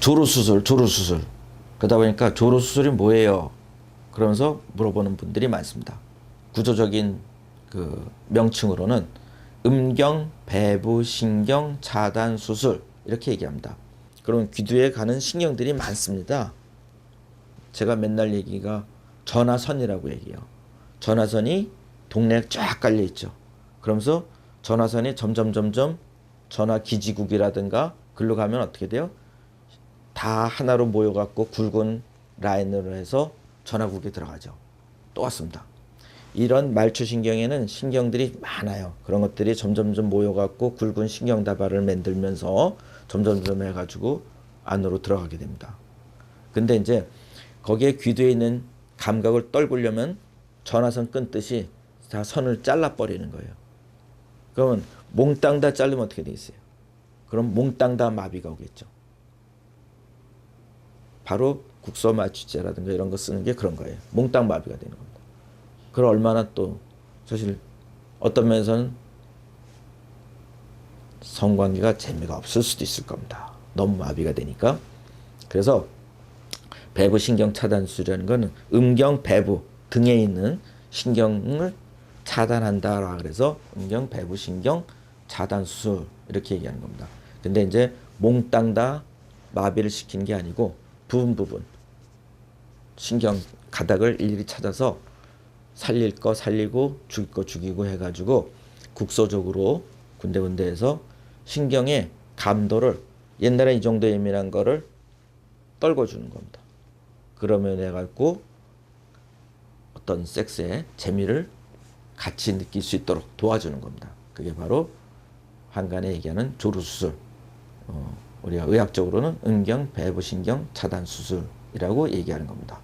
조루 수술, 조루 수술. 그러다 보니까 조루 수술이 뭐예요? 그러면서 물어보는 분들이 많습니다. 구조적인 그 명칭으로는 음경 배부 신경 차단 수술 이렇게 얘기합니다. 그럼 귀 뒤에 가는 신경들이 많습니다. 제가 맨날 얘기가 전화선이라고 얘기해요. 전화선이 동네에 쫙 깔려 있죠. 그러면서 전화선이 점점 점점 전화 기지국이라든가 글로 가면 어떻게 돼요? 다 하나로 모여갖고 굵은 라인으로 해서 전화국에 들어가죠. 또 왔습니다. 이런 말초신경에는 신경들이 많아요. 그런 것들이 점점점 모여갖고 굵은 신경다발을 만들면서 점점점 해가지고 안으로 들어가게 됩니다. 근데 이제 거기에 귀두에 있는 감각을 떨구려면 전화선 끊듯이 다 선을 잘라버리는 거예요. 그러면 몽땅 다 자르면 어떻게 돼 있어요? 그럼 몽땅 다 마비가 오겠죠. 바로 국소 마취제라든가 이런 거 쓰는 게 그런 거예요. 몽땅 마비가 되는 겁니다. 그럼 얼마나 또 사실 어떤 면에서는 성관계가 재미가 없을 수도 있을 겁니다. 너무 마비가 되니까. 그래서 배부 신경 차단 수술이라는 거는 음경 배부 등에 있는 신경을 차단한다라 그래서 음경 배부 신경 차단 수술 이렇게 얘기하는 겁니다. 근데 이제 몽땅 다 마비를 시킨 게 아니고 부분 부분 신경 가닥을 일일이 찾아서 살릴 거 살리고 죽일 거 죽이고 해가지고 국소적으로 군데군데에서 신경의 감도를 옛날에 이 정도 예민한 거를 떨궈주는 겁니다. 그러면 해갖고 어떤 섹스의 재미를 같이 느낄 수 있도록 도와주는 겁니다. 그게 바로 한간에 얘기하는 조루 수술. 어, 우리가 의학적으로는 음경 배부신경 차단 수술이라고 얘기하는 겁니다.